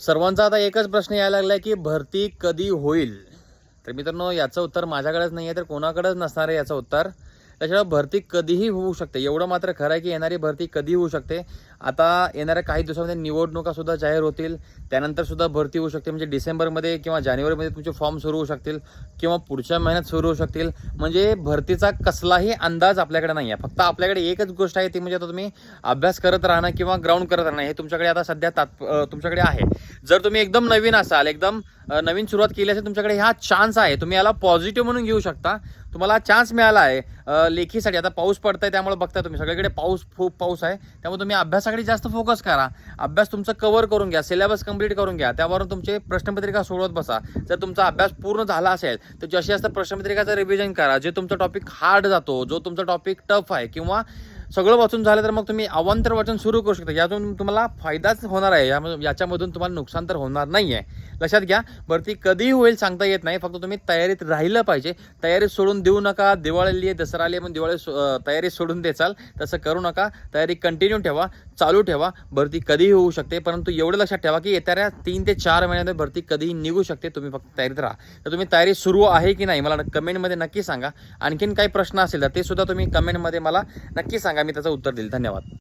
सर्वांचा आता एकच प्रश्न यायला लागलाय की भरती कधी होईल? तर मित्रांनो याचं उत्तर माझ्याकडेच नाही आहे तर कोणाकडेच नसणार आहे याचं उत्तर. त्याच्यामुळे भरती कधीही होऊ शकते. एवढं मात्र खरं आहे की येणारी भरती कधी होऊ शकते? आता येणाऱ्या काही दिवसामध्ये निवडणुका सुद्धा जाहीर होतील. त्यानंतर सुद्धा भरती होऊ शकते. म्हणजे डिसेंबरमध्ये किंवा जानेवारीमध्ये तुमचे फॉर्म सुरू होऊ शकतील किंवा पुढच्या महिन्यात सुरू होऊ शकतील. म्हणजे भरतीचा कसलाही अंदाज आपल्याकडे नाही आहे फक्त आपल्याकडे एकच गोष्ट आहे ती म्हणजे आता तुम्ही अभ्यास करत राहणं किंवा ग्राउंड करत राहणं हे तुमच्याकडे आता सध्या तात तुमच्याकडे आहे. जर तुम्ही एकदम नवीन असाल एकदम नवीन सुरुवात केली असेल तुमच्याकडे हा चान्स आहे. तुम्ही याला पॉझिटिव्ह म्हणून घेऊ शकता. तुम्हाला चान्स मिळाला आहे. लेखीसाठी आता पाऊस पडत आहे त्यामुळे बघता तुम्ही. सगळीकडे पाऊस खूप पाऊस आहे. त्यामुळे तुम्ही अभ्यासाकडे जास्त फोकस करा. अभ्यास तुमचं कवर करून घ्या. सिलेबस कंप्लीट करून घ्या. त्यावरून तुमचे प्रश्नपत्रिका सोडवत बसा. जर तुमचा अभ्यास पूर्ण झाला असेल तर जशी जास्त प्रश्नपत्रिकाचं रिव्हिजन करा. जे तुमचा टॉपिक हार्ड जातो जो तुमचा टॉपिक टफ आहे किंवा सगळं वाचून झालं तर मग तुम्ही अवांतर वाचन सुरू करू शकता. यातून तुम्हाला फायदाच होणार आहे. याच्यामधून तुम्हाला नुकसान तर होणार नाही आहे लक्षात घ्या भरती कधी होईल सांगता येत नाही. फक्त तुम्ही तयारीत राहिलं पाहिजे. तयारी सोडून देऊ नका. दिवाळी आली आहे दसरा आली आहे म्हणून दिवाळी सो- तयारी सोडून देचाल तसं करू नका. तयारी कंटिन्यू ठेवा. चालू ठेवा. भरती कधीही होऊ शकते. परंतु एवढं लक्षात ठेवा की येणाऱ्या तीन ते चार महिन्यामध्ये भरती कधीही निघू शकते. तुम्ही फक्त तयारीत राहा. तर तुम्ही तयारी सुरू आहे की नाही मला कमेंटमध्ये नक्की सांगा. आणखीन काही प्रश्न असेल तर ते सुद्धा तुम्ही कमेंटमध्ये मला नक्की सांगा. सांगा मी त्याचं उत्तर देईल. धन्यवाद.